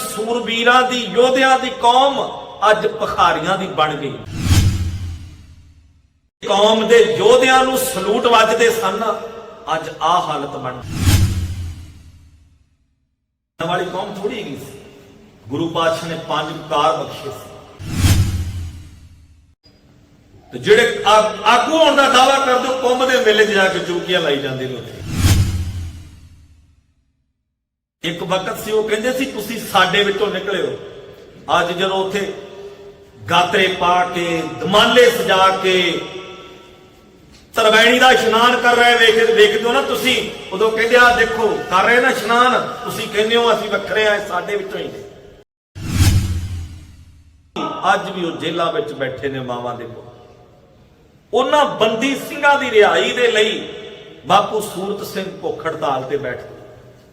ਸੂਰਬੀਰਾਂ ਦੀ, ਯੋਧਿਆਂ ਦੀ ਕੌਮ ਅੱਜ ਪਖਾਰੀਆਂ ਦੀ ਬਣ ਗਈ। ਕੌਮ ਦੇ ਯੋਧਿਆਂ ਨੂੰ ਸਲੂਟ ਵੱਜਦੇ ਸਨ, ਅੱਜ ਆ ਹਾਲਤ ਬਣ ਵਾਲੀ ਕੌਮ ਥੋੜੀ ਗਈ ਸੀ। ਗੁਰੂ ਪਾਤਸ਼ਾਹ ਨੇ ਪੰਜ ਕਾਰ ਬਖਸ਼ੇ ਸੀ। ਤੇ ਜਿਹੜੇ ਆਗੂ ਹੋਣ ਦਾ ਦਾਵਾ ਕਰਦੇ ਉਹ ਕੁੰਭ ਦੇ ਮੇਲੇ 'ਚ ਜਾ ਕੇ ਚੁਰਕੀਆਂ ਲਾਈ ਜਾਂਦੇ ਨੇ ਉੱਥੇ। ਇੱਕ ਵਕਤ ਸੀ, ਉਹ ਕਹਿੰਦੇ ਸੀ, ਤੁਸੀਂ ਸਾਡੇ ਵਿੱਚੋਂ ਨਿਕਲੇ ਹੋ ਅੱਜ ਜਦੋਂ ਉੱਥੇ ਗਾਤਰੇ ਪਾ ਕੇ, ਦਮਾਲੇ ਸਜਾ ਕੇ ਤਰਵੈਣੀ ਦਾ ਇਸ਼ਨਾਨ ਕਰ ਰਹੇ ਵੇਖ, ਵੇਖਦੇ ਹੋ ਨਾ ਤੁਸੀਂ, ਉਦੋਂ ਕਹਿੰਦੇ ਆ ਦੇਖੋ, ਕਰ ਰਹੇ ਨਾ ਇਸ਼ਨਾਨ, ਤੁਸੀਂ ਕਹਿੰਦੇ ਹੋ, ਅਸੀਂ ਵੱਖਰੇ ਆ ਸਾਡੇ ਵਿੱਚੋਂ ਹੀ ਨੇ। ਅੱਜ ਵੀ ਉਹ ਜੇਲ੍ਹਾਂ ਵਿੱਚ ਬੈਠੇ ਨੇ ਮਾਵਾਂ ਦੇ ਕੋਲ। ਉਹਨਾਂ ਬੰਦੀ ਸਿੰਘਾਂ ਦੀ ਰਿਹਾਈ ਦੇ ਲਈ ਬਾਪੂ ਸੂਰਤ ਸਿੰਘ ਭੁੱਖ ਹੜਤਾਲ ਤੇ ਬੈਠਦੇ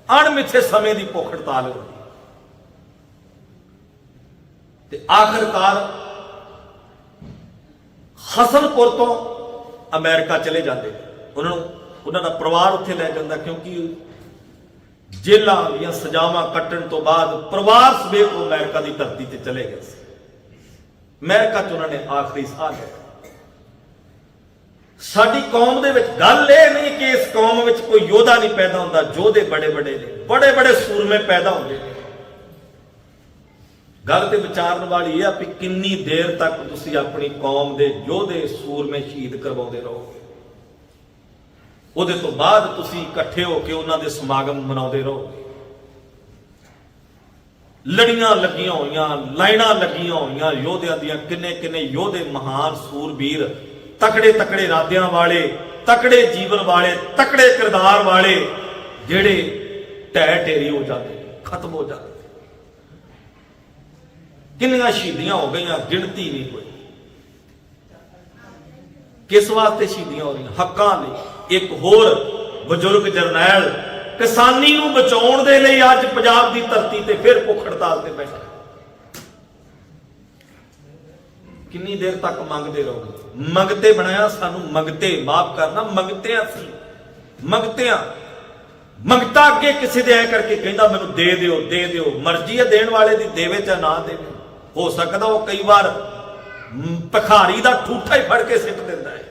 ਅਣਮਿੱਥੇ ਸਮੇਂ ਦੀ ਭੁੱਖ ਹੜਤਾਲ ਹੋਈ ਤੇ ਆਖਰਕਾਰ ਹਸਨਪੁਰ ਤੋਂ ਅਮਰੀਕਾ ਚਲੇ ਜਾਂਦੇ। ਉਹਨਾਂ ਨੂੰ, ਉਹਨਾਂ ਦਾ ਪਰਿਵਾਰ ਉੱਥੇ ਲੈ ਜਾਂਦਾ ਕਿਉਂਕਿ ਜੇਲਾਂ ਦੀਆਂ ਸਜ਼ਾਵਾਂ ਕੱਟਣ ਤੋਂ ਬਾਅਦ ਪਰਿਵਾਰ ਸਮੇਤ ਉਹ ਅਮਰੀਕਾ ਦੀ ਧਰਤੀ ਤੇ ਚਲੇ ਗਏ ਸੀ। ਅਮਰੀਕਾ 'ਚ ਉਹਨਾਂ ਨੇ ਆਖਰੀ ਸਾਹ ਲਿਆ। ਸਾਡੀ ਕੌਮ ਦੇ ਵਿੱਚ ਗੱਲ ਇਹ ਨਹੀਂ ਕਿ ਇਸ ਕੌਮ ਵਿੱਚ ਕੋਈ ਯੋਧਾ ਨਹੀਂ ਪੈਦਾ ਹੁੰਦਾ, ਯੋਧੇ ਬੜੇ ਬੜੇ ਨੇ, ਬੜੇ ਬੜੇ ਸੂਰਮੇ ਪੈਦਾ ਹੁੰਦੇ ਨੇ। ਗੱਲ ਤੇ ਵਿਚਾਰਨ ਵਾਲੀ ਇਹ ਆ ਵੀ ਕਿੰਨੀ ਦੇਰ ਤੱਕ ਤੁਸੀਂ ਆਪਣੀ ਕੌਮ ਦੇ ਯੋਧੇ ਸੂਰਮੇ ਸ਼ਹੀਦ ਕਰਵਾਉਂਦੇ ਰਹੋਗੇ ਉਹਦੇ ਤੋਂ ਬਾਅਦ ਤੁਸੀਂ ਇਕੱਠੇ ਹੋ ਕੇ ਉਹਨਾਂ ਦੇ ਸਮਾਗਮ ਮਨਾਉਂਦੇ ਰਹੋਗੇ ਲੜੀਆਂ ਲੱਗੀਆਂ ਹੋਈਆਂ, ਲਾਈਨਾਂ ਲੱਗੀਆਂ ਹੋਈਆਂ, ਯੋਧਿਆਂ ਦੀਆਂ ਕਿੰਨੇ ਕਿੰਨੇ ਯੋਧੇ ਮਹਾਨ ਸੂਰਬੀਰ ਤਕੜੇ ਤਕੜੇ ਇਰਾਦਿਆਂ ਵਾਲੇ ਤਕੜੇ ਜੀਵਨ ਵਾਲੇ ਤਕੜੇ ਕਿਰਦਾਰ ਵਾਲੇ ਜਿਹੜੇ ਢਹਿ ਢੇਰੀ ਹੋ ਜਾਂਦੇ ਨੇ, ਖਤਮ ਹੋ ਜਾਂਦੇ ਕਿੰਨੀਆਂ ਸ਼ਹੀਦੀਆਂ ਹੋ ਗਈਆਂ ਗਿਣਤੀ ਨਹੀਂ ਕੋਈ। ਕਿਸ ਵਾਸਤੇ ਸ਼ਹੀਦੀਆਂ ਹੋ ਰਹੀਆਂ? ਹੱਕਾਂ ਲਈ ਇੱਕ ਹੋਰ ਬਜ਼ੁਰਗ ਜਰਨੈਲ ਕਿਸਾਨੀ ਨੂੰ ਬਚਾਉਣ ਦੇ ਲਈ ਅੱਜ ਪੰਜਾਬ ਦੀ ਧਰਤੀ ਤੇ ਫਿਰ ਭੁੱਖ ਹੜਤਾਲ ਤੇ ਬੈਠਾ। ਕਿੰਨੀ ਦੇਰ ਤੱਕ ਮੰਗਦੇ ਰਹੋਗੇ? ਮੰਗਤੇ ਬਣਾਇਆ ਸਾਨੂੰ ਮੰਗਤੇ ਮਾਫ ਕਰਨਾ ਮੰਗਤੇ ਅਸੀਂ ਮੰਗਤੇ ਆ ਮੰਗਤਾ ਅੱਗੇ ਕਿਸੇ ਦੇ ਐ ਕਰਕੇ ਕਹਿੰਦਾ ਮੈਨੂੰ ਦੇ ਦਿਓ ਦੇ ਦਿਓ। ਮਰਜ਼ੀ ਹੈ ਦੇਣ ਵਾਲੇ ਦੀ ਦੇਵੇ ਜਾਂ ਨਾ ਦੇਵੇ। ਹੋ ਸਕਦਾ ਉਹ ਕਈ ਵਾਰ ਮ, ਭਿਖਾਰੀ ਦਾ ਠੂਠਾ ਹੀ ਫੜ ਕੇ ਸਿੱਟ ਦਿੰਦਾ ਹੈ।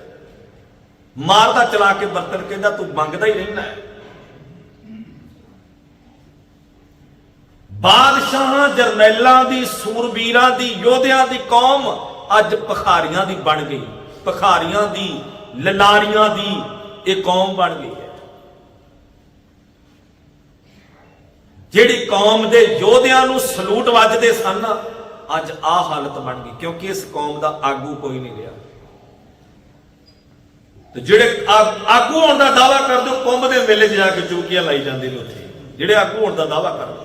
ਮਾਰਦਾ ਚਲਾ ਕੇ ਬਰਤਨ ਕਹਿੰਦਾ ਤੂੰ ਮੰਗਦਾ ਹੀ ਰਹਿਣਾ ਹੈ। ਬਾਦਸ਼ਾਹਾਂ ਜਰਨੈਲਾਂ ਦੀ ਸੂਰਬੀਰਾਂ ਦੀ ਯੋਧਿਆਂ ਦੀ ਕੌਮ ਅੱਜ ਪਖਾਰੀਆਂ ਦੀ ਬਣ ਗਈ। ਪਖਾਰੀਆਂ ਦੀ, ਲਲਾਰੀਆਂ ਦੀ ਇਹ ਕੌਮ ਬਣ ਗਈ ਹੈ। ਜਿਹੜੀ ਕੌਮ ਦੇ ਯੋਧਿਆਂ ਨੂੰ ਸਲੂਟ ਵੱਜਦੇ ਸਨ ਅੱਜ ਆ ਹਾਲਤ ਬਣ ਗਈ, ਕਿਉਂਕਿ ਇਸ ਕੌਮ ਦਾ ਆਗੂ ਕੋਈ ਨਹੀਂ ਰਿਹਾ। ਤੇ ਜਿਹੜੇ ਆਗੂ ਹੋਣ ਦਾ ਦਾਵਾ ਕਰਦੇ ਉਹ ਕੁੰਭ ਦੇ ਮੇਲੇ 'ਚ ਜਾ ਕੇ ਚੁਰਕੀਆਂ ਲਾਈ ਜਾਂਦੇ ਨੇ ਉੱਥੇ। ਜਿਹੜੇ ਆਗੂ ਹੋਣ ਦਾ ਦਾਵਾ ਕਰਦੇ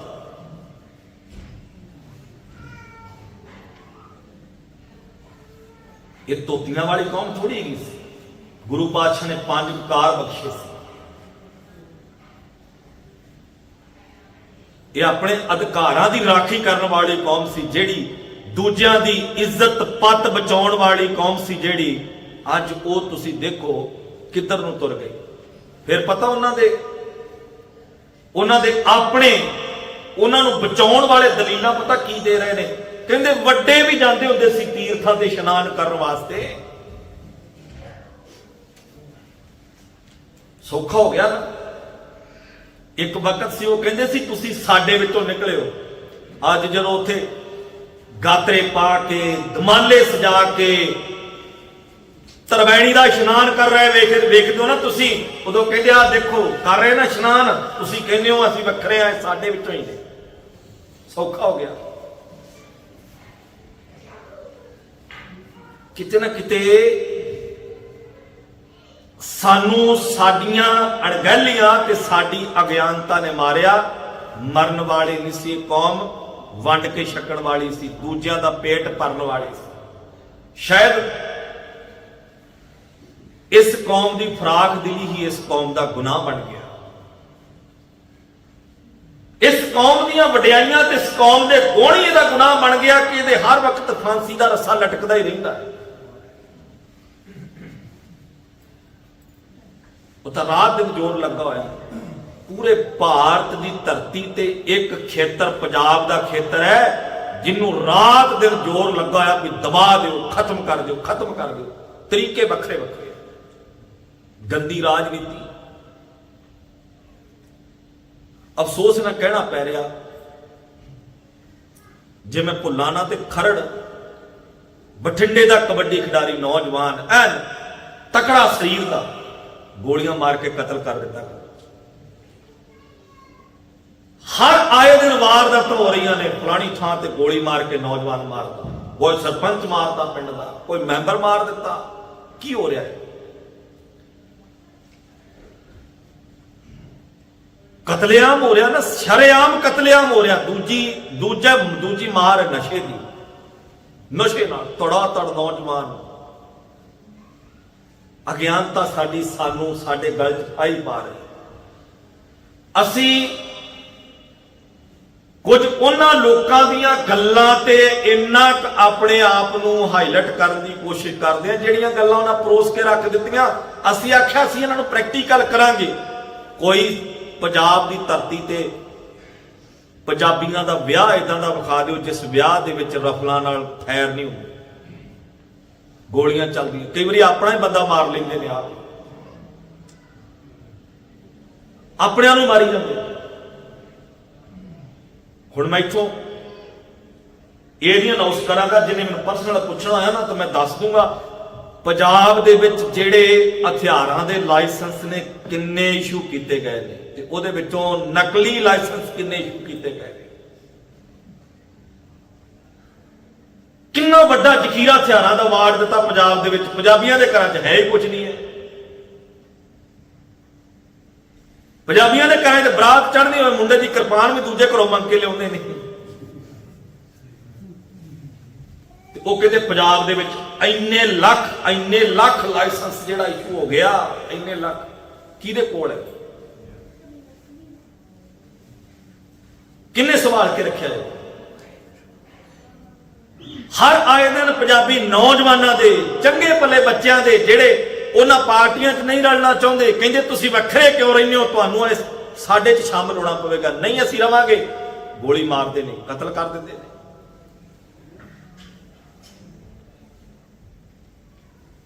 ਇਹ ਤੋਤੀਆਂ ਵਾਲੀ ਕੌਮ ਥੋੜੀ ਹੈਗੀ ਸੀ। ਗੁਰੂ ਪਾਤਸ਼ਾਹ ਨੇ ਪੰਜ ਵਿਕਾਰ ਬਖਸ਼ੇ ਸੀ। ਇਹ ਆਪਣੇ ਅਧਿਕਾਰਾਂ ਦੀ ਰਾਖੀ ਕਰਨ ਵਾਲੀ ਕੌਮ ਸੀ ਜਿਹੜੀ ਦੂਜਿਆਂ ਦੀ ਇੱਜ਼ਤ ਪੱਤ ਬਚਾਉਣ ਵਾਲੀ ਕੌਮ ਸੀ ਜਿਹੜੀ ਅੱਜ ਉਹ ਤੁਸੀਂ ਦੇਖੋ ਕਿੱਧਰ ਨੂੰ ਤੁਰ ਗਈ ਫਿਰ ਪਤਾ ਉਹਨਾਂ ਦੇ ਉਹਨਾਂ ਦੇ ਆਪਣੇ, ਉਹਨਾਂ ਨੂੰ ਬਚਾਉਣ ਵਾਲੇ ਦਲੀਲਾਂ ਪਤਾ ਕੀ ਦੇ ਰਹੇ ਨੇ? ਕਹਿੰਦੇ ਵੱਡੇ ਵੀ ਜਾਂਦੇ ਹੁੰਦੇ ਸੀ ਤੀਰਥਾਂ ਤੇ ਇਸ਼ਨਾਨ ਕਰਨ ਵਾਸਤੇ। ਸੌਖਾ ਹੋ ਗਿਆ ਨਾ। ਇੱਕ ਵਕਤ ਸੀ, ਉਹ ਕਹਿੰਦੇ ਸੀ, ਤੁਸੀਂ ਸਾਡੇ ਵਿੱਚੋਂ ਨਿਕਲੇ ਹੋ। ਅੱਜ ਜਦੋਂ ਉੱਥੇ ਗਾਤਰੇ ਪਾ ਕੇ, ਦਮਾਲੇ ਸਜਾ ਕੇ ਤਰਵੈਣੀ ਦਾ ਇਸ਼ਨਾਨ ਕਰ ਰਹੇ ਵੇਖ, ਵੇਖਦੇ ਹੋ ਨਾ ਤੁਸੀਂ, ਉਦੋਂ ਕਹਿੰਦੇ ਆ ਦੇਖੋ, ਕਰ ਰਹੇ ਨਾ ਇਸ਼ਨਾਨ, ਤੁਸੀਂ ਕਹਿੰਦੇ ਹੋ, ਅਸੀਂ ਵੱਖਰੇ ਆ ਸਾਡੇ ਵਿੱਚੋਂ ਹੀ ਨੇ। ਸੌਖਾ ਹੋ ਗਿਆ। ਕਿਤੇ ਨਾ ਕਿਤੇ ਸਾਨੂੰ ਸਾਡੀਆਂ ਅਣਗਹਿਲੀਆਂ ਤੇ ਸਾਡੀ ਅਗਿਆਨਤਾ ਨੇ ਮਾਰਿਆ। ਮਰਨ ਵਾਲੀ ਨਹੀਂ ਸੀ ਕੌਮ, ਵੰਡ ਕੇ ਛਕਣ ਵਾਲੀ ਸੀ, ਦੂਜਿਆਂ ਦਾ ਪੇਟ ਭਰਨ ਵਾਲੀ ਸੀ। ਸ਼ਾਇਦ ਇਸ ਕੌਮ ਦੀ ਫਰਾਖ ਦਿਲੀ ਹੀ ਇਸ ਕੌਮ ਦਾ ਗੁਨਾਹ ਬਣ ਗਿਆ। ਇਸ ਕੌਮ ਦੀਆਂ ਵਡਿਆਈਆਂ ਤੇ ਇਸ ਕੌਮ ਦੇ ਗੁਣ ਦਾ ਗੁਨਾਹ ਬਣ ਗਿਆ ਕਿ ਇਹਦੇ ਹਰ ਵਕਤ ਫਾਂਸੀ ਦਾ ਰੱਸਾ ਲਟਕਦਾ ਹੀ ਰਹਿੰਦਾ ਹੈ। ਉਹ ਤਾਂ ਰਾਤ ਦਿਨ ਜੋਰ ਲੱਗਾ ਹੋਇਆ। ਪੂਰੇ ਭਾਰਤ ਦੀ ਧਰਤੀ ਤੇ ਇੱਕ ਖੇਤਰ ਪੰਜਾਬ ਦਾ ਖੇਤਰ ਹੈ ਜਿਹਨੂੰ ਰਾਤ ਦਿਨ ਜ਼ੋਰ ਲੱਗਾ ਹੋਇਆ ਵੀ ਦਬਾ ਦਿਓ, ਖਤਮ ਕਰ ਦਿਓ, ਖਤਮ ਕਰ ਦਿਓ। ਤਰੀਕੇ ਵੱਖਰੇ ਵੱਖਰੇ ਗੰਦੀ ਰਾਜਨੀਤੀ। ਅਫਸੋਸ ਨਾਲ ਕਹਿਣਾ ਪੈ ਰਿਹਾ, ਜੇ ਮੈਂ ਭੁੱਲਾਂ ਨਾ ਤੇ ਖਰੜ, ਬਠਿੰਡੇ ਦਾ ਕਬੱਡੀ ਖਿਡਾਰੀ ਨੌਜਵਾਨ ਐਨ ਤਕੜਾ ਸਰੀਰ ਦਾ ਗੋਲੀਆਂ ਮਾਰ ਕੇ ਕਤਲ ਕਰ ਦਿੱਤਾ। ਹਰ ਆਏ ਦਿਨ ਵਾਰਦਾਤ ਹੋ ਰਹੀਆਂ ਨੇ, ਫਲਾਣੀ ਥਾਂ ਤੇ ਗੋਲੀ ਮਾਰ ਕੇ ਨੌਜਵਾਨ ਮਾਰਦਾ। ਕੋਈ ਸਰਪੰਚ ਮਾਰਦਾ ਪਿੰਡ ਦਾ, ਕੋਈ ਮੈਂਬਰ ਮਾਰ ਦਿੱਤਾ। ਕੀ ਹੋ ਰਿਹਾ ਹੈ? ਕਤਲੇਆਮ ਹੋ ਰਿਹਾ ਨਾ, ਸ਼ਰੇਆਮ ਕਤਲੇਆਮ ਹੋ ਰਿਹਾ। ਦੂਜੀ, ਦੂਜਾ, ਦੂਜੀ ਮਾਰ ਨਸ਼ੇ ਦੀ। ਨਸ਼ੇ ਨਾਲ ਤੜਾ ਤੜ ਨੌਜਵਾਨ ਅਗਿਆਨਤਾ ਸਾਡੀ ਸਾਨੂੰ, ਸਾਡੇ ਗਲ ਚ ਆਈ ਪਾ ਰਹੀ ਅਸੀਂ ਕੁਝ ਉਹਨਾਂ ਲੋਕਾਂ ਦੀਆਂ ਗੱਲਾਂ ਤੇ ਇੰਨਾ ਕੁ ਆਪਣੇ ਆਪ ਨੂੰ ਹਾਈਲਾਈਟ ਕਰਨ ਦੀ ਕੋਸ਼ਿਸ਼ ਕਰਦੇ ਆ ਜਿਹੜੀਆਂ ਗੱਲਾਂ ਉਹਨਾਂ ਪਰੋਸ ਕੇ ਰੱਖ ਦਿੱਤੀਆਂ। ਅਸੀਂ ਆਖਿਆ ਸੀ ਇਹਨਾਂ ਨੂੰ ਪ੍ਰੈਕਟੀਕਲ ਕਰਾਂਗੇ। ਕੋਈ ਪੰਜਾਬ ਦੀ ਧਰਤੀ ਤੇ ਪੰਜਾਬੀਆਂ ਦਾ ਵਿਆਹ ਇਦਾਂ ਦਾ ਵਿਖਾ ਦਿਓ ਜਿਸ ਵਿਆਹ ਦੇ ਵਿੱਚ ਰਫਲਾਂ ਨਾਲ ਫੈਰ ਨਹੀਂ ਹੁੰਦੇ। ਗੋਲੀਆਂ ਚੱਲਦੀਆਂ। ਕਈ ਵਾਰੀ ਆਪਣਾ ਹੀ ਬੰਦਾ ਮਾਰ ਲੈਂਦੇ ਨੇ ਆਪ। ਆਪਣਿਆਂ ਨੂੰ ਮਾਰੀ ਜਾਂਦੇ ਹੁਣ ਮੈਂ ਇੱਥੋਂ ਇਹ ਨਹੀਂ ਅਨਾਉਂਸ ਕਰਾਂਗਾ, ਜਿਹਨੇ ਮੈਨੂੰ ਪਰਸਨਲ ਪੁੱਛਣਾ ਆਇਆ ਨਾ, ਤਾਂ ਮੈਂ ਦੱਸ ਦੂੰਗਾ, ਪੰਜਾਬ ਦੇ ਵਿੱਚ ਜਿਹੜੇ ਹਥਿਆਰਾਂ ਦੇ ਲਾਇਸੈਂਸ ਨੇ, ਕਿੰਨੇ ਇਸ਼ੂ ਕੀਤੇ ਗਏ ਨੇ? ਤੇ ਉਹਦੇ ਵਿੱਚੋਂ ਨਕਲੀ ਲਾਇਸੈਂਸ ਕਿੰਨੇ ਇਸ਼ੂ ਕੀਤੇ ਗਏ ਨੇ ਕਿੰਨਾ ਵੱਡਾ ਜ਼ਖੀਰਾ ਹਥਿਆਰਾਂ ਦਾ ਵਾਰਡ ਦਿੱਤਾ ਪੰਜਾਬ ਦੇ ਵਿੱਚ? ਪੰਜਾਬੀਆਂ ਦੇ ਘਰਾਂ 'ਚ ਹੈ ਹੀ ਕੁਝ ਨਹੀਂ ਹੈ। ਪੰਜਾਬੀਆਂ ਦੇ ਘਰਾਂ 'ਚ ਬਰਾਤ ਚੜ੍ਹਦੀ ਹੋਏ ਮੁੰਡੇ ਦੀ ਕਿਰਪਾਨ ਵੀ ਦੂਜੇ ਘਰੋਂ ਮੰਗ ਕੇ ਲਿਆਉਂਦੇ ਨੇ। ਤੇ ਉਹ ਕਹਿੰਦੇ ਪੰਜਾਬ ਦੇ ਵਿੱਚ ਇੰਨੇ ਲੱਖ ਇੰਨੇ ਲੱਖ ਲਾਇਸੈਂਸ ਜਿਹੜਾ ਇਸ਼ੂ ਹੋ ਗਿਆ, ਇੰਨੇ ਲੱਖ। ਕਿਹਦੇ ਕੋਲ ਹੈ? ਕਿੰਨੇ ਸਵਾਲ ਕੇ ਰੱਖਿਆ ਹੈ ਹਰ ਆਏ ਦਿਨ ਪੰਜਾਬੀ ਨੌਜਵਾਨਾਂ ਦੇ, ਚੰਗੇ ਭਲੇ ਬੱਚਿਆਂ ਦੇ ਜਿਹੜੇ ਉਹਨਾਂ ਪਾਰਟੀਆਂ 'ਚ ਨਹੀਂ ਰਲਣਾ ਚਾਹੁੰਦੇ, ਕਹਿੰਦੇ ਤੁਸੀਂ ਵੱਖਰੇ ਕਿਉਂ ਰਹਿੰਦੇ ਹੋ? ਤੁਹਾਨੂੰ ਇਸ ਸਾਡੇ 'ਚ ਸ਼ਾਮਲ ਹੋਣਾ ਪਵੇਗਾ। ਨਹੀਂ, ਅਸੀਂ ਰਵਾਂਗੇ। ਗੋਲੀ ਮਾਰਦੇ ਨੇ, ਕਤਲ ਕਰ ਦਿੰਦੇ ਨੇ।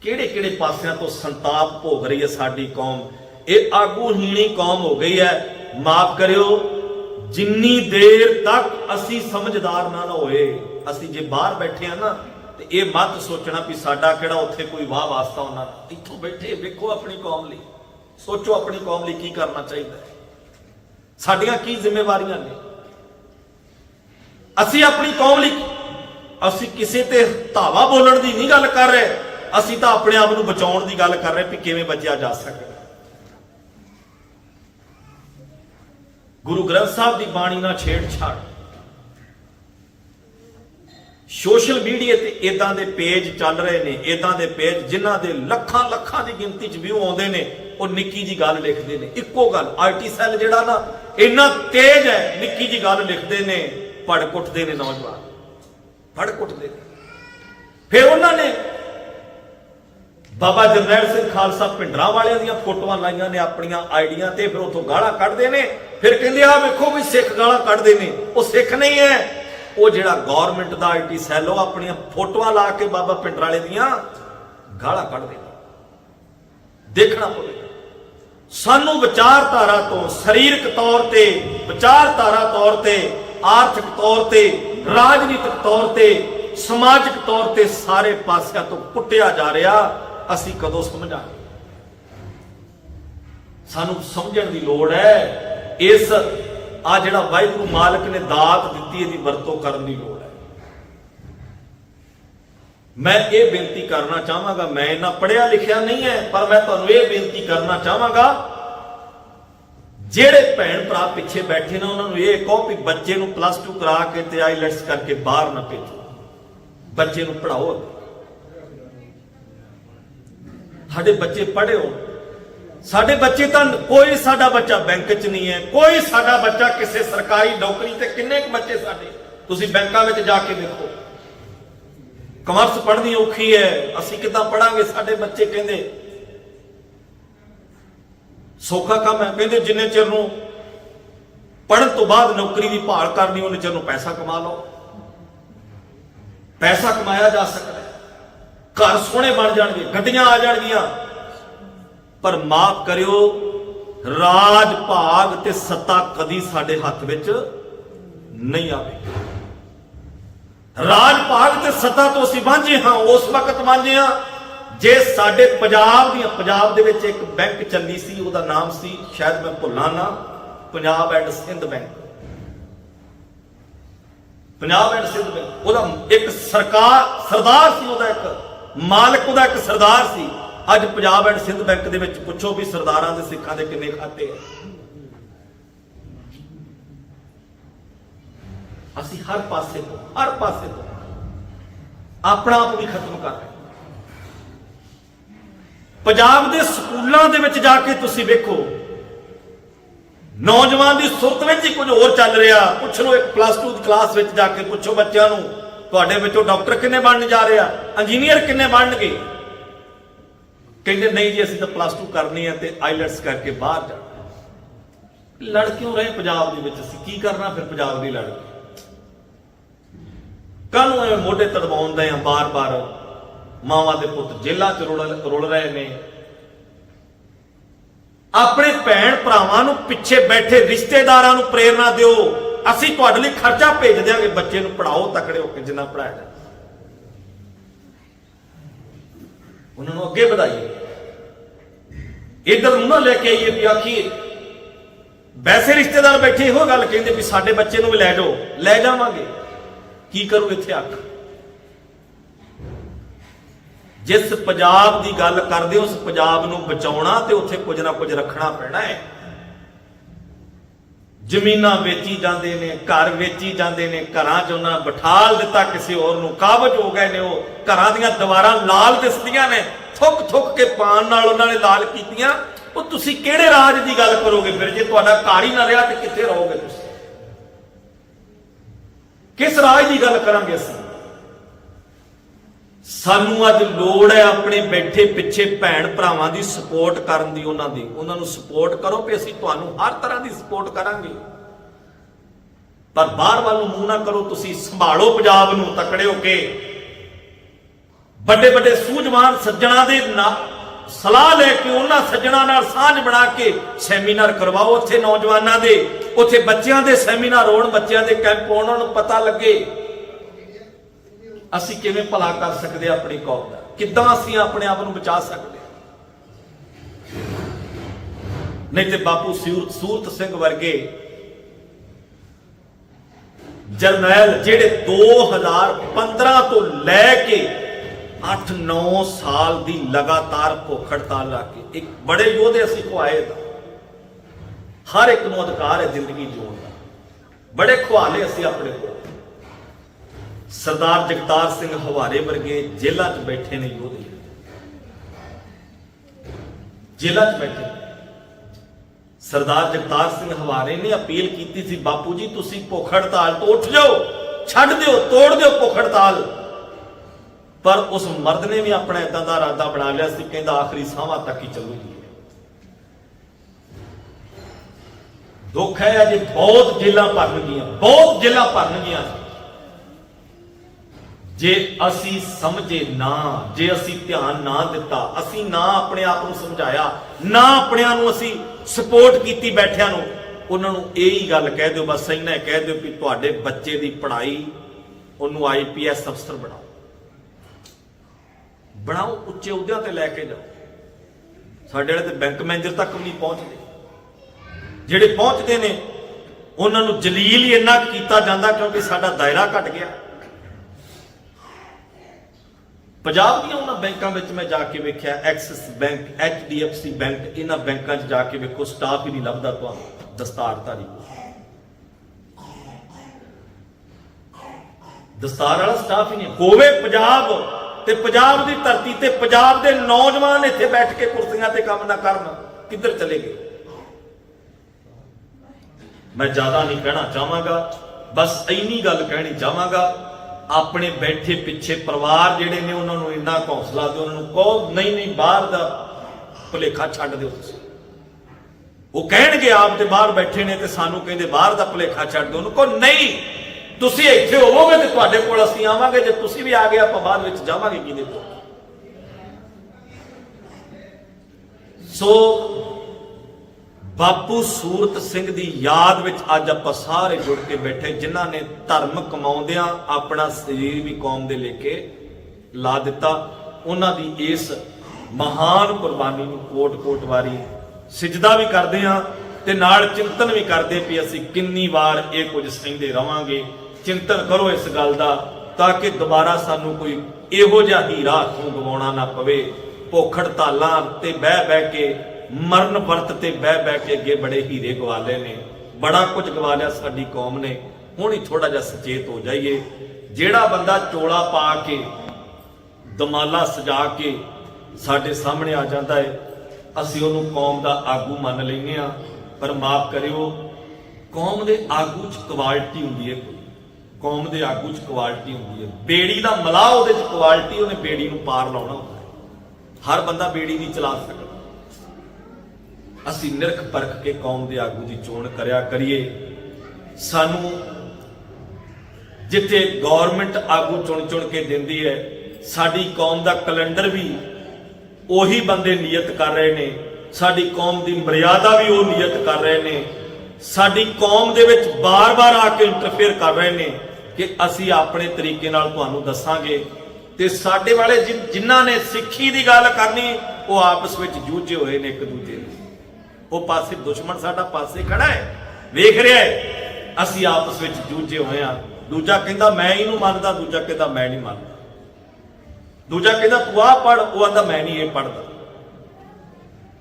ਕਿਹੜੇ ਕਿਹੜੇ ਪਾਸਿਆਂ ਤੋਂ ਸੰਤਾਪ ਭੋਗ ਰਹੀ ਹੈ ਸਾਡੀ ਕੌਮ? ਇਹ ਆਗੂਹੀਣੀ ਕੌਮ ਹੋ ਗਈ ਹੈ। ਮਾਫ ਕਰਿਓ, ਜਿੰਨੀ ਦੇਰ ਤੱਕ ਅਸੀਂ ਸਮਝਦਾਰ ਨਾ ਨਾ ਹੋਏ ਅਸੀਂ ਜੇ ਬਾਹਰ ਬੈਠੇ ਆ ਨਾ, ਤੇ ਇਹ ਮਤ ਸੋਚਣਾ ਵੀ ਸਾਡਾ ਕਿਹੜਾ ਉੱਥੇ ਕੋਈ ਵਾਹ ਵਾਸਤਾ ਉਹਨਾਂ ਦਾ। ਇੱਥੋਂ ਬੈਠੇ, ਵੇਖੋ ਆਪਣੀ ਕੌਮ ਲਈ। ਸੋਚੋ ਆਪਣੀ ਕੌਮ ਲਈ ਕੀ ਕਰਨਾ ਚਾਹੀਦਾ ਹੈ। ਸਾਡੀਆਂ ਕੀ ਜ਼ਿੰਮੇਵਾਰੀਆਂ ਨੇ? ਅਸੀਂ ਆਪਣੀ ਕੌਮ ਲਈ ਅਸੀਂ ਕਿਸੇ ਤੇ ਧਾਵਾ ਬੋਲਣ ਦੀ ਨਹੀਂ ਗੱਲ ਕਰ ਰਹੇ। ਅਸੀਂ ਤਾਂ ਆਪਣੇ ਆਪ ਨੂੰ ਬਚਾਉਣ ਦੀ ਗੱਲ ਕਰ ਰਹੇ ਵੀ ਕਿਵੇਂ ਬਚਿਆ ਜਾ ਸਕਦਾ ਗੁਰੂ ਗ੍ਰੰਥ ਸਾਹਿਬ ਦੀ ਬਾਣੀ ਨਾਲ ਛੇੜਛਾੜ। ਸੋਸ਼ਲ ਮੀਡੀਆ ਤੇ ਇਦਾਂ ਦੇ ਪੇਜ ਚੱਲ ਰਹੇ ਨੇ ਇਦਾਂ ਦੇ ਪੇਜ ਜਿਨ੍ਹਾਂ ਦੇ ਲੱਖਾਂ ਲੱਖਾਂ ਦੀ ਗਿਣਤੀ 'ਚ ਵਿਊ ਆਉਂਦੇ ਨੇ, ਉਹ ਨਿੱਕੀ ਜੀ ਗੱਲ ਲਿਖਦੇ ਨੇ। ਇੱਕੋ ਗੱਲ ਆਈਟੀ ਸੈੱਲ ਜਿਹੜਾ ਨਾ, ਇੰਨਾ ਤੇਜ਼ ਹੈ, ਨਿੱਕੀ ਜੀ ਗੱਲ ਲਿਖਦੇ ਨੇ ਪੜ ਕੁੱਟਦੇ ਨੇ ਨੌਜਵਾਨ। ਪੜ ਕੁੱਟਦੇ ਨੇ। ਫਿਰ ਉਹਨਾਂ ਨੇ ਬਾਬਾ ਜਰਨੈਲ ਸਿੰਘ ਖਾਲਸਾ ਪਿੰਡਰਾਂ ਵਾਲਿਆਂ ਦੀਆਂ ਫੋਟੋਆਂ ਲਾਈਆਂ ਨੇ ਆਪਣੀਆਂ ਆਈਡੀਆਂ ਤੇ, ਫਿਰ ਉਥੋਂ ਗਾਲਾਂ ਕੱਢਦੇ ਨੇ। ਫਿਰ ਕਹਿੰਦੇ ਆ ਵੇਖੋ ਵੀ ਸਿੱਖ ਗਾਲਾਂ ਕੱਢਦੇ ਨੇ। ਉਹ ਸਿੱਖ ਨਹੀਂ ਹੈ। ਉਹ ਜਿਹੜਾ ਗਵਰਨਮੈਂਟ ਦਾ ਆਈਟੀ ਸੈੱਲ, ਉਹ ਆਪਣੀਆਂ ਫੋਟੋਆਂ ਲਾ ਕੇ ਬਾਬਾ ਪਿੰਡਰ ਵਾਲੇ ਦੀਆਂ ਗਾਲਾਂ ਕੱਢਦੇ ਨੇ ਦੇਖਣਾ ਪਵੇਗਾ। ਸਾਨੂੰ ਵਿਚਾਰਧਾਰਾ ਤੋਂ, ਸਰੀਰਕ ਤੌਰ ਤੇ, ਵਿਚਾਰਧਾਰਾ ਤੌਰ ਤੇ, ਆਰਥਿਕ ਤੌਰ ਤੇ, ਰਾਜਨੀਤਿਕ ਤੌਰ ਤੇ, ਸਮਾਜਿਕ ਤੌਰ ਤੇ ਸਾਰੇ ਪਾਸਿਆਂ ਤੋਂ ਕੁੱਟਿਆ ਜਾ ਰਿਹਾ, ਅਸੀਂ ਕਦੋਂ ਸਮਝਾਂਗੇ? ਸਾਨੂੰ ਸਮਝਣ ਦੀ ਲੋੜ ਹੈ। ਇਸ ਆ ਜਿਹੜਾ ਵਾਹਿਗੁਰੂ ਮਾਲਕ ਨੇ ਦਾਤ ਦਿੱਤੀ, ਇਹਦੀ ਵਰਤੋਂ ਕਰਨ ਦੀ ਲੋੜ ਹੈ। ਮੈਂ ਇਹ ਬੇਨਤੀ ਕਰਨਾ ਚਾਹਾਂਗਾ, ਮੈਂ ਇਹਨਾਂ ਪੜਿਆ ਲਿਖਿਆ ਨਹੀਂ ਹੈ, ਪਰ ਮੈਂ ਤੁਹਾਨੂੰ ਇਹ ਬੇਨਤੀ ਕਰਨਾ ਚਾਹਾਂਗਾ, ਜਿਹੜੇ ਭੈਣ ਭਰਾ ਪਿੱਛੇ ਬੈਠੇ ਨੇ, ਉਹਨਾਂ ਨੂੰ ਇਹ ਕਹੋ ਵੀ ਬੱਚੇ ਨੂੰ ਪਲੱਸ 2 ਕਰਾ ਕੇ ਤੇ ਆਈਲੈਟਸ ਕਰਕੇ ਬਾਹਰ ਨਾ ਭੇਜੋ। ਬੱਚੇ ਨੂੰ ਪੜਾਓ ਸਾਡੇ ਬੱਚੇ ਪੜ੍ਹੇ ਹੋ ਸਾਡੇ ਬੱਚੇ ਤਾਂ ਕੋਈ ਸਾਡਾ ਬੱਚਾ ਬੈਂਕ 'ਚ ਨਹੀਂ ਹੈ, ਕੋਈ ਸਾਡਾ ਬੱਚਾ ਕਿਸੇ ਸਰਕਾਰੀ ਨੌਕਰੀ ਤੇ ਕਿੰਨੇ ਕੁ ਬੱਚੇ ਸਾਡੇ? ਤੁਸੀਂ ਬੈਂਕਾਂ ਵਿੱਚ ਜਾ ਕੇ ਦੇਖੋ। ਕਮਰਸ ਪੜ੍ਹਨੀ ਔਖੀ ਹੈ, ਅਸੀਂ ਕਿੱਦਾਂ ਪੜਾਂਗੇ ਸਾਡੇ ਬੱਚੇ ਕਹਿੰਦੇ, ਸੌਖਾ ਕੰਮ ਹੈ। ਕਹਿੰਦੇ, ਜਿੰਨੇ ਚਿਰ ਨੂੰ ਪੜਨ ਤੋਂ ਬਾਅਦ ਨੌਕਰੀ ਦੀ ਭਾਲ ਕਰਨੀ, ਉਹਨੇ ਚਿਰ ਨੂੰ ਪੈਸਾ ਕਮਾ ਲਓ। ਪੈਸਾ ਕਮਾਇਆ ਜਾ ਸਕਦਾ ਘਰ ਸੋਹਣੇ ਬਣ ਜਾਣਗੇ, ਗੱਡੀਆਂ ਆ ਜਾਣਗੀਆਂ। ਪਰ ਮਾਫ ਕਰਿਓ, ਰਾਜ ਭਾਗ ਤੇ ਸੱਤਾ ਕਦੀ ਸਾਡੇ ਹੱਥ ਵਿੱਚ ਨਹੀਂ ਆਵੇਗੀ। ਰਾਜ ਭਾਗ ਤੇ ਸੱਤਾ ਤੋਂ ਅਸੀਂ ਵਾਂਝੇ ਹਾਂ, ਉਸ ਵਕਤ ਵਾਂਝੇ ਹਾਂ, ਜੇ ਸਾਡੇ ਪੰਜਾਬ ਦੀਆਂ, ਪੰਜਾਬ ਦੇ ਵਿੱਚ ਇੱਕ ਬੈਂਕ ਚੱਲੀ ਸੀ, ਉਹਦਾ ਨਾਮ ਸੀ, ਸ਼ਾਇਦ ਮੈਂ ਭੁੱਲਾਂ ਨਾ, Punjab and Sind bank. Punjab and Sind bank, ਉਹਦਾ ਇੱਕ ਸਰਕਾਰ, ਸਰਦਾਰ ਸੀ ਉਹਦਾ ਇੱਕ, ਮਾਲਕ ਉਹਦਾ ਇੱਕ ਸਰਦਾਰ ਸੀ। ਅੱਜ ਪੰਜਾਬ ਐਂਡ ਸਿੰਧ ਬੈਂਕ ਦੇ ਵਿੱਚ ਪੁੱਛੋ ਵੀ ਸਰਦਾਰਾਂ ਦੇ ਸਿੱਖਾਂ ਦੇ ਕਿੰਨੇ ਖਾਤੇ ਆ। ਅਸੀਂ ਹਰ ਪਾਸੇ ਤੋਂ, ਹਰ ਪਾਸੇ ਤੋਂ ਆਪਣਾ ਆਪ ਵੀ ਖਤਮ ਕਰ ਰਹੇ ਪੰਜਾਬ ਦੇ ਸਕੂਲਾਂ ਦੇ ਵਿੱਚ ਜਾ ਕੇ ਤੁਸੀਂ ਵੇਖੋ, ਨੌਜਵਾਨ ਦੀ ਸੁਰਤ ਵਿੱਚ ਹੀ ਕੁਝ ਹੋਰ ਚੱਲ ਰਿਹਾ। ਪੁੱਛ ਲਓ ਇੱਕ ਪਲੱਸ 2 ਦੀ ਕਲਾਸ ਵਿੱਚ ਜਾ ਕੇ ਪੁੱਛੋ ਬੱਚਿਆਂ ਨੂੰ, ਤੁਹਾਡੇ ਵਿੱਚੋਂ ਡਾਕਟਰ ਕਿੰਨੇ ਬਣਨ ਜਾ ਰਿਹਾ ਇੰਜੀਨੀਅਰ ਕਿੰਨੇ ਬਣਨਗੇ? ਕਹਿੰਦੇ, ਨਹੀਂ ਜੀ, ਅਸੀਂ ਤਾਂ ਪਲੱਸ 2 ਕਰਨੀ ਹੈ ਤੇ ਆਈਲੈਟਸ ਕਰਕੇ ਬਾਹਰ ਜਾਣਾ ਲੜ ਕਿਉਂ ਰਹੇ ਪੰਜਾਬ ਦੇ ਵਿੱਚ? ਅਸੀਂ ਕੀ ਕਰਨਾ? ਫਿਰ ਪੰਜਾਬ ਦੀ ਲੜ। ਕੱਲ ਨੂੰ ਐਵੇਂ ਮੋਢੇ ਤੜਵਾਉਂਦੇ ਆ ਬਾਰ-ਬਾਰ। ਮਾਵਾਂ ਦੇ ਪੁੱਤ ਜੇਲ੍ਹਾਂ 'ਚ ਰੁਲ ਰੁਲ ਰਹੇ ਨੇ। ਆਪਣੇ ਭੈਣ ਭਰਾਵਾਂ ਨੂੰ ਪਿੱਛੇ ਬੈਠੇ ਰਿਸ਼ਤੇਦਾਰਾਂ ਨੂੰ ਪ੍ਰੇਰਣਾ ਦਿਓ। ਅਸੀਂ ਤੁਹਾਡੇ ਲਈ ਖਰਚਾ ਭੇਜ ਦਿਆਂਗੇ। ਬੱਚੇ ਨੂੰ ਪੜਾਓ ਤਕੜੇ ਹੋ ਕੇ, ਜਿੰਨਾ ਪੜਾਇਆ ਜਾ ਉਹਨਾਂ ਨੂੰ ਅੱਗੇ ਵਧਾਈਏ। ਇਧਰ ਨੂੰ ਨਾ ਲੈ ਕੇ ਆਈਏ ਵੀ ਆਖੀਏ, ਵੈਸੇ ਰਿਸ਼ਤੇਦਾਰ ਬੈਠੇ ਇਹੋ ਗੱਲ ਕਹਿੰਦੇ ਵੀ ਸਾਡੇ ਬੱਚੇ ਨੂੰ ਵੀ ਲੈ ਜਾਓ, ਲੈ ਜਾਵਾਂਗੇ। ਕੀ ਕਰੂ ਇੱਥੇ ਅੱਖ? ਜਿਸ ਪੰਜਾਬ ਦੀ ਗੱਲ ਕਰਦੇ ਉਸ ਪੰਜਾਬ ਨੂੰ ਬਚਾਉਣਾ ਤੇ ਉੱਥੇ ਕੁਝ ਨਾ ਕੁਝ ਰੱਖਣਾ ਪੈਣਾ ਹੈ। ਜ਼ਮੀਨਾਂ ਵੇਚੀ ਜਾਂਦੇ ਨੇ, ਘਰ ਵੇਚੀ ਜਾਂਦੇ ਨੇ, ਘਰਾਂ 'ਚ ਉਹਨਾਂ ਬਿਠਾਲ ਦਿੱਤਾ ਕਿਸੇ ਹੋਰ ਨੂੰ। ਕਾਬਜ ਹੋ ਗਏ ਨੇ ਉਹ। ਘਰਾਂ ਦੀਆਂ ਦੀਵਾਰਾਂ ਲਾਲ ਦਿਸਦੀਆਂ ਨੇ। ਥੁੱਕ ਥੁੱਕ ਕੇ ਪਾਣ ਨਾਲ ਉਹਨਾਂ ਨੇ ਲਾਲ ਕੀਤੀਆਂ। ਉਹ ਤੁਸੀਂ ਕਿਹੜੇ ਰਾਜ ਦੀ ਗੱਲ ਕਰੋਗੇ ਫਿਰ? ਜੇ ਤੁਹਾਡਾ ਘਰ ਹੀ ਨਾ ਰਿਹਾ ਤੇ ਕਿੱਥੇ ਰਹੋਗੇ ਤੁਸੀਂ? ਕਿਸ ਰਾਜ ਦੀ ਗੱਲ ਕਰਾਂਗੇ ਅਸੀਂ? ਸਾਨੂੰ ਅੱਜ ਲੋੜ ਹੈ ਆਪਣੇ ਬੈਠੇ ਪਿੱਛੇ ਭੈਣ ਭਰਾਵਾਂ ਦੀ ਸਪੋਰਟ ਕਰਨ ਦੀ ਉਹਨਾਂ ਦੀ। ਉਹਨਾਂ ਨੂੰ ਸਪੋਰਟ ਕਰੋ ਕਿ ਅਸੀਂ ਤੁਹਾਨੂੰ ਹਰ ਤਰ੍ਹਾਂ ਦੀ ਸਪੋਰਟ ਕਰਾਂਗੇ। ਪਰ ਬਾਹਰ ਵੱਲ ਨੂੰ ਮੂੰਹ ਨਾ ਕਰੋ, ਤੁਸੀਂ ਸੰਭਾਲੋ ਪੰਜਾਬ ਨੂੰ, ਤਕੜੇ ਹੋ ਕੇ। ਵੱਡੇ ਵੱਡੇ ਸੂਝਵਾਨ ਸੱਜਣਾ ਦੇ ਨਾਲ ਸਲਾਹ ਲੈ ਕੇ ਉਹਨਾਂ ਸੱਜਣਾ ਨਾਲ ਸਾਂਝ ਬਣਾ ਕੇ ਸੈਮੀਨਾਰ ਕਰਵਾਓ ਉੱਥੇ ਨੌਜਵਾਨਾਂ ਦੇ। ਉੱਥੇ ਬੱਚਿਆਂ ਦੇ ਸੈਮੀਨਾਰ ਹੋਣ, ਬੱਚਿਆਂ ਦੇ ਕੈਂਪ ਹੋਣ, ਉਹਨਾਂ ਨੂੰ ਪਤਾ ਲੱਗੇ। ਅਸੀਂ ਕਿਵੇਂ ਭਲਾ ਕਰ ਸਕਦੇ ਹਾਂ ਆਪਣੀ ਕੌਮ ਦਾ? ਕਿੱਦਾਂ ਅਸੀਂ ਆਪਣੇ ਆਪ ਨੂੰ ਬਚਾ ਸਕਦੇ ਨਹੀਂ ਤੇ ਬਾਪੂ ਸੂਰਤ ਸਿੰਘ ਵਰਗੇ ਜਰਨੈਲ ਜਿਹੜੇ 2015 ਤੋਂ ਲੈ ਕੇ 8-9 ਸਾਲ ਦੀ ਲਗਾਤਾਰ ਭੁੱਖ ਹੜਤਾਲ ਰੱਖ ਕੇ, ਇੱਕ ਬੜੇ ਯੋਧੇ ਅਸੀਂ ਖੁਆਏ ਤਾਂ। ਹਰ ਇੱਕ ਨੂੰ ਅਧਿਕਾਰ ਹੈ ਜ਼ਿੰਦਗੀ ਜਿਉਣ ਦਾ। ਬੜੇ ਖੁਆਲੇ ਅਸੀਂ ਆਪਣੇ ਕੋਲ। ਸਰਦਾਰ ਜਗਤਾਰ ਸਿੰਘ ਹਵਾਰੇ ਵਰਗੇ ਜੇਲ੍ਹਾਂ 'ਚ ਬੈਠੇ ਨੇ ਯੋਧੇ। ਜੇਲ੍ਹਾਂ 'ਚ ਬੈਠੇ। ਸਰਦਾਰ ਜਗਤਾਰ ਸਿੰਘ ਹਵਾਰੇ ਨੇ ਅਪੀਲ ਕੀਤੀ ਸੀ, ਬਾਪੂ ਜੀ, ਤੁਸੀਂ ਭੁੱਖ ਹੜਤਾਲ ਤੋਂ ਉੱਠ ਜਾਓ, ਛੱਡ ਦਿਓ, ਤੋੜ ਦਿਓ ਭੁੱਖ ਹੜਤਾਲ। ਪਰ ਉਸ ਮਰਦ ਨੇ ਵੀ ਆਪਣਾ ਇਦਾਂ ਦਾ ਇਰਾਦਾ ਬਣਾ ਲਿਆ ਸੀ, ਕਹਿੰਦਾ ਆਖਰੀ ਸਾਹਾਂ ਤੱਕ ਹੀ ਚੱਲੂਗੀ। ਦੁੱਖ ਹੈ, ਅਜੇ ਬਹੁਤ ਜੇਲਾਂ ਭਰਨਗੀਆਂ, ਬਹੁਤ ਜੇਲਾਂ ਭਰਨਗੀਆਂ। ਜੇ ਅਸੀਂ ਸਮਝੇ ਨਾ, ਜੇ ਅਸੀਂ ਧਿਆਨ ਨਾ ਦਿੱਤਾ, ਅਸੀਂ ਨਾ ਆਪਣੇ ਆਪ ਨੂੰ ਸਮਝਾਇਆ, ਨਾ ਆਪਣਿਆਂ ਨੂੰ ਅਸੀਂ ਸਪੋਰਟ ਕੀਤੀ ਬੈਠਿਆਂ ਨੂੰ, ਉਹਨਾਂ ਨੂੰ ਇਹ ਹੀ ਗੱਲ ਕਹਿ ਦਿਓ, ਬਸ ਇੰਨਾ ਕਹਿ ਦਿਓ ਕਿ ਤੁਹਾਡੇ ਬੱਚੇ ਦੀ ਪੜ੍ਹਾਈ, ਉਹਨੂੰ ਆਈਪੀਐਸ ਅਫਸਰ ਬਣਾਓ। ਬਣਾਓ, ਉੱਚੇ ਅਹੁਦਿਆਂ ਤੇ ਲੈ ਕੇ ਜਾਓ। ਸਾਡੇ ਵਾਲੇ ਤੇ ਬੈਂਕ ਮੈਨੇਜਰ ਤੱਕ ਵੀ ਨਹੀਂ ਪਹੁੰਚਦੇ। ਜਿਹੜੇ ਪਹੁੰਚਦੇ ਨੇ, ਉਹਨਾਂ ਨੂੰ ਜਲੀਲ ਹੀ ਇੰਨਾ ਕੀਤਾ ਜਾਂਦਾ ਕਿਉਂਕਿ ਸਾਡਾ ਦਾਇਰਾ ਘਟ ਗਿਆ। ਪੰਜਾਬ ਦੀਆਂ ਉਹਨਾਂ ਬੈਂਕਾਂ ਵਿੱਚ ਮੈਂ ਜਾ ਕੇ ਵੇਖਿਆ ਐਕਸਿਸ ਬੈਂਕ ਐਚਡੀਐਫਸੀ ਬੈਂਕ ਇਹਨਾਂ ਬੈਂਕਾਂ 'ਚ ਜਾ ਕੇ ਵੇਖੋ ਸਟਾਫ ਹੀ ਨਹੀਂ ਲੱਭਦਾ ਤੁਹਾਨੂੰ, ਦਸਤਾਰਧਾਰੀ ਦਸਤਾਰ ਵਾਲਾ ਸਟਾਫ ਹੀ ਨਹੀਂ, ਹੋਵੇ ਪੰਜਾਬ ਤੇ ਪੰਜਾਬ ਦੀ ਧਰਤੀ ਤੇ ਪੰਜਾਬ ਦੇ ਨੌਜਵਾਨ ਇੱਥੇ ਬੈਠ ਕੇ ਕੁਰਸੀਆਂ ਤੇ ਕੰਮ ਨਾ ਕਰਨ, ਕਿੱਧਰ ਚਲੇ ਗਏ? ਮੈਂ ਜ਼ਿਆਦਾ ਨਹੀਂ ਕਹਿਣਾ ਚਾਹਾਂਗਾ, ਬਸ ਇੰਨੀ ਗੱਲ ਕਹਿਣੀ ਚਾਹਾਂਗਾ ਆਪਣੇ ਬੈਠੇ ਪਿੱਛੇ ਪਰਿਵਾਰ ਜਿਹੜੇ ਨੇ ਉਹਨਾਂ ਨੂੰ ਇੰਨਾ ਕੁ ਹੌਸਲਾ ਦਿਓ, ਉਹਨਾਂ ਨੂੰ ਕਹੋ, ਨਹੀਂ ਨਹੀਂ, ਬਾਹਰ ਦਾ ਭੁਲੇਖਾ ਛੱਡ ਦਿਓ ਤੁਸੀਂ। ਉਹ ਕਹਿਣਗੇ ਆਪ ਤੇ ਬਾਹਰ ਬੈਠੇ ਨੇ ਤੇ ਸਾਨੂੰ ਕਹਿੰਦੇ ਬਾਹਰ ਦਾ ਭੁਲੇਖਾ ਛੱਡ ਦਿਓ। ਉਹਨੂੰ ਕਹੋ, ਨਹੀਂ, ਤੁਸੀਂ ਇੱਥੇ ਹੋਵੋਗੇ ਤੇ ਤੁਹਾਡੇ ਕੋਲ ਅਸੀਂ ਆਵਾਂਗੇ, ਜੇ ਤੁਸੀਂ ਵੀ ਆ ਗਏ, ਆਪਾਂ ਬਾਅਦ ਵਿੱਚ ਜਾਵਾਂਗੇ ਕਿਹਦੇ ਕੋਲ। ਸੋ ਬਾਪੂ ਸੂਰਤ ਸਿੰਘ ਦੀ ਯਾਦ ਵਿੱਚ ਅੱਜ ਆਪਾਂ ਸਾਰੇ ਜੁੜ ਕੇ ਬੈਠੇ, ਜਿਨ੍ਹਾਂ ਨੇ ਧਰਮ ਕਮਾਉਂਦਿਆਂ ਆਪਣਾ ਸਰੀਰ ਵੀ ਕੌਮ ਦੇ ਲੈ ਕੇ ਲਾ ਦਿੱਤਾ। ਉਹਨਾਂ ਦੀ ਇਸ ਮਹਾਨ ਕੁਰਬਾਨੀ ਨੂੰ ਕੋਟ-ਕੋਟ ਵਾਰੀ ਸਿਜਦਾ ਵੀ ਕਰਦੇ ਹਾਂ ਤੇ ਨਾਲ ਚਿੰਤਨ ਵੀ ਕਰਦੇ ਵੀ ਅਸੀਂ ਕਿੰਨੀ ਵਾਰ ਇਹ ਕੁਝ ਸਹਿੰਦੇ ਰਵਾਂਗੇ। ਚਿੰਤਨ ਕਰੋ ਇਸ ਗੱਲ ਦਾ, ਤਾਂ ਕਿ ਦੁਬਾਰਾ ਸਾਨੂੰ ਕੋਈ ਇਹੋ ਜਿਹਾ ਹੀਰਾ ਹੱਥੋਂ ਗਵਾਉਣਾ ਨਾ ਪਵੇ। ਭੁੱਖ ਹੜਤਾਲਾਂ ਤੇ ਬਹਿ ਬਹਿ ਕੇ ਮਰਨ ਵਰਤ ਤੇ ਬਹਿ ਬਹਿ ਕੇ ਅੱਗੇ ਬੜੇ ਹੀਰੇ ਗਵਾ ਲਏ ਨੇ। ਬੜਾ ਕੁਝ ਗਵਾ ਲਿਆ ਸਾਡੀ ਕੌਮ ਨੇ। ਹੁਣ ਹੀ ਥੋੜਾ ਜਿਹਾ ਸੁਚੇਤ ਹੋ ਜਾਈਏ। ਜਿਹੜਾ ਬੰਦਾ ਚੋਲਾ ਪਾ ਕੇ, ਦਮਾਲਾ ਸਜਾ ਕੇ ਸਾਡੇ ਸਾਹਮਣੇ ਆ ਜਾਂਦਾ ਹੈ ਅਸੀਂ ਉਹਨੂੰ ਕੌਮ ਦਾ ਆਗੂ ਮੰਨ ਲੈਂਦੇ ਆ ਪਰ ਮਾਫ ਕਰਿਓ, ਕੌਮ ਦੇ ਆਗੂ 'ਚ ਕੁਆਲਿਟੀ ਹੁੰਦੀ ਹੈ ਕੌਮ ਦੇ ਆਗੂ 'ਚ ਕੁਆਲਿਟੀ ਹੁੰਦੀ ਹੈ ਬੇੜੀ ਦਾ ਮਲਾਹ ਉਹਦੇ 'ਚ ਕੁਆਲਿਟੀ, ਉਹਨੇ ਬੇੜੀ ਨੂੰ ਪਾਰ ਲਾਉਣਾ ਹੁੰਦਾ ਹੈ ਹਰ ਬੰਦਾ ਬੇੜੀ ਨਹੀਂ ਚਲਾ ਸਕਦਾ। ਅਸੀਂ ਨਿਰਖ ਪਰਖ ਕੇ ਕੌਮ ਦੇ ਆਗੂ ਦੀ ਚੋਣ ਕਰਿਆ ਕਰੀਏ। ਸਾਨੂੰ ਜਿੱਥੇ ਗਵਰਨਮੈਂਟ ਆਗੂ ਚੁਣ ਚੁਣ ਕੇ ਦਿੰਦੀ ਹੈ, ਸਾਡੀ ਕੌਮ ਦਾ ਕੈਲੰਡਰ ਵੀ ਉਹੀ ਬੰਦੇ ਨਿਯਤ ਕਰ ਰਹੇ ਨੇ। ਸਾਡੀ ਕੌਮ ਦੀ ਮਰਿਆਦਾ ਵੀ ਉਹ ਨਿਯਤ ਕਰ ਰਹੇ ਨੇ। ਸਾਡੀ ਕੌਮ ਦੇ ਵਿੱਚ ਬਾਰ-ਬਾਰ ਆ ਕੇ ਇੰਟਰਫੇਅਰ ਕਰ ਰਹੇ ਨੇ ਕਿ ਅਸੀਂ ਆਪਣੇ ਤਰੀਕੇ ਨਾਲ ਤੁਹਾਨੂੰ ਦੱਸਾਂਗੇ। ਤੇ ਸਾਡੇ ਵਾਲੇ ਜਿਨ- ਜਿਨ੍ਹਾਂ ਨੇ ਸਿੱਖੀ ਦੀ ਗੱਲ ਕਰਨੀ, ਉਹ ਆਪਸ ਵਿੱਚ ਜੂਝੇ ਹੋਏ ਨੇ ਇੱਕ ਦੂਜੇ ਨੂੰ ਉਹ ਪਾਸੇ ਦੁਸ਼ਮਣ ਸਾਡਾ ਪਾਸੇ ਖੜਾ ਹੈ। ਵੇਖ ਰਿਹਾ ਹੈ, ਅਸੀਂ ਆਪਸ ਵਿੱਚ ਜੂਝੇ ਹੋਏ ਆ ਦੂਜਾ ਕਹਿੰਦਾ, ਮੈਂ ਇਹਨੂੰ ਮੰਨਦਾ। ਦੂਜਾ ਕਹਿੰਦਾ, ਮੈਂ ਨਹੀਂ ਮੰਨਦਾ। ਦੂਜਾ ਕਹਿੰਦਾ, ਤੂੰ ਆਹ ਪੜ ਉਹ ਆਂਦਾ, ਮੈਂ ਨਹੀਂ ਇਹ ਪੜਦਾ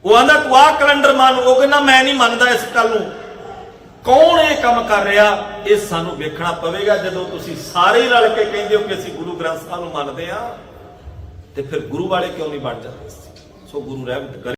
ਉਹ ਆਂਦਾ, ਤੂੰ ਆਹ ਕੈਲੰਡਰ ਮੰਨ। ਉਹ ਕਹਿੰਦਾ, ਮੈਂ ਨਹੀਂ ਮੰਨਦਾ ਇਸ ਗੱਲ ਨੂੰ। ਕੌਣ ਇਹ ਕੰਮ ਕਰ ਰਿਹਾ? ਇਹ ਸਾਨੂੰ ਵੇਖਣਾ ਪਵੇਗਾ ਜਦੋਂ ਤੁਸੀਂ ਸਾਰੇ ਰਲ ਕੇ ਕਹਿੰਦੇ ਹੋ ਕਿ ਅਸੀਂ ਗੁਰੂ ਗ੍ਰੰਥ ਸਾਹਿਬ ਨੂੰ ਮੰਨਦੇ ਆ ਤੇ ਫਿਰ ਗੁਰੂ ਵਾਲੇ ਕਿਉਂ ਨਹੀਂ ਬਣ ਜਾਂਦੇ? ਸੋ ਗੁਰੂ ਰਹਿਮਤ ਕਰੇ।